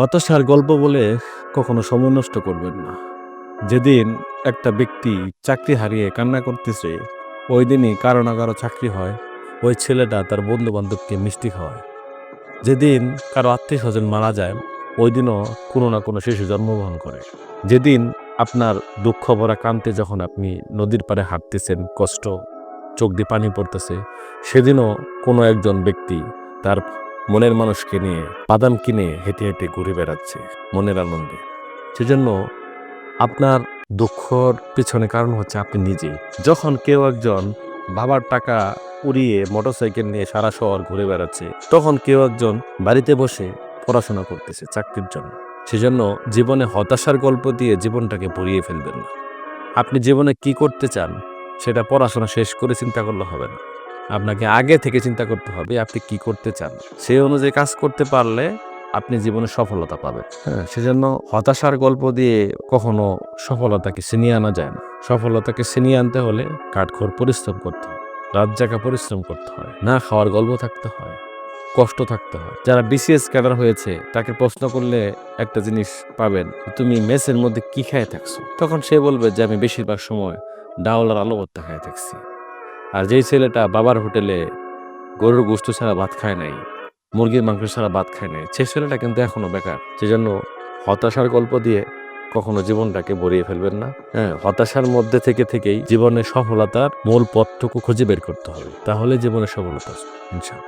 হতাশার গল্প বলে কখনো সময় নষ্ট করবেন না। যেদিন একটা ব্যক্তি চাকরি হারিয়ে কান্না করতেছে, ওই দিনই কারও না কারও চাকরি হয়, ওই ছেলেটা তার বন্ধু বান্ধবকে মিষ্টি খাওয়ায়। যেদিন কারও আত্মীয় স্বজন মারা যায়, ওই দিনও কোনো না কোনো শিশু জন্মগ্রহণ করে। যেদিন আপনার দুঃখ ভরা কান্তে যখন আপনি নদীর পাড়ে হাঁটতেছেন, কষ্ট, চোখ দিয়ে পানি পড়তেছে, সেদিনও কোনো একজন ব্যক্তি তার মনের মানুষকে নিয়ে বাদাম কিনে হেঁটে হেঁটে ঘুরে বেড়াচ্ছে মনের আনন্দে। সেজন্য আপনার দুঃখর পেছনে কারণ হচ্ছে আপনি নিজেই। যখন কেউ একজন বাবার টাকা উড়িয়ে মোটরসাইকেল নিয়ে সারা শহর ঘুরে বেড়াচ্ছে, তখন কেউ একজন বাড়িতে বসে পড়াশোনা করতেছে চাকরির জন্য। সেজন্য জীবনে হতাশার গল্প দিয়ে জীবনটাকে ভরিয়ে ফেলবেন না। আপনি জীবনে কি করতে চান, সেটা পড়াশোনা শেষ করে চিন্তা করলে হবে না। আপনাকে আগে থেকে চিন্তা করতে হবে আপনি কি করতে চান। সেই অনুযায়ী কাজ করতে পারলে আপনি জীবনে সফলতা পাবেন। হ্যাঁ সেজন্য হতাশার গল্প দিয়ে কখনো সফলতাকে ছিনিয়ে আনা যায় না। সফলতাকে ছিনিয়ে আনতে হলে কাঠখোর পরিশ্রম করতে হয়, রাত জাগা পরিশ্রম করতে হয়, না খাওয়ার গল্প থাকতে হয়, কষ্ট থাকতে হয়। যারা বিসিএস ক্যাডার হয়েছে, তাকে প্রশ্ন করলে একটা জিনিস পাবেন, তুমি মেসের মধ্যে কি খেয়ে থাকছো? তখন সে বলবে যে, আমি বেশিরভাগ সময় ডাউল আর আলো ভর্তা খেয়ে থাকছি। আর যেই ছেলেটা বাবার হোটেলে গরুর গোস্ত ছাড়া ভাত খায় নাই, মুরগির মাংস ছাড়া ভাত খায় নাই সে ছেলেটা কিন্তু এখনও বেকার। সেজন্য হতাশার গল্প দিয়ে কখনো জীবনটাকে ভরিয়ে ফেলবেন না। হ্যাঁ হতাশার মধ্যে থেকে থেকেই জীবনের সফলতার মূল পথটুকু খুঁজে বের করতে হবে। তাহলে জীবনের সফলতা। ইনশাআল্লাহ।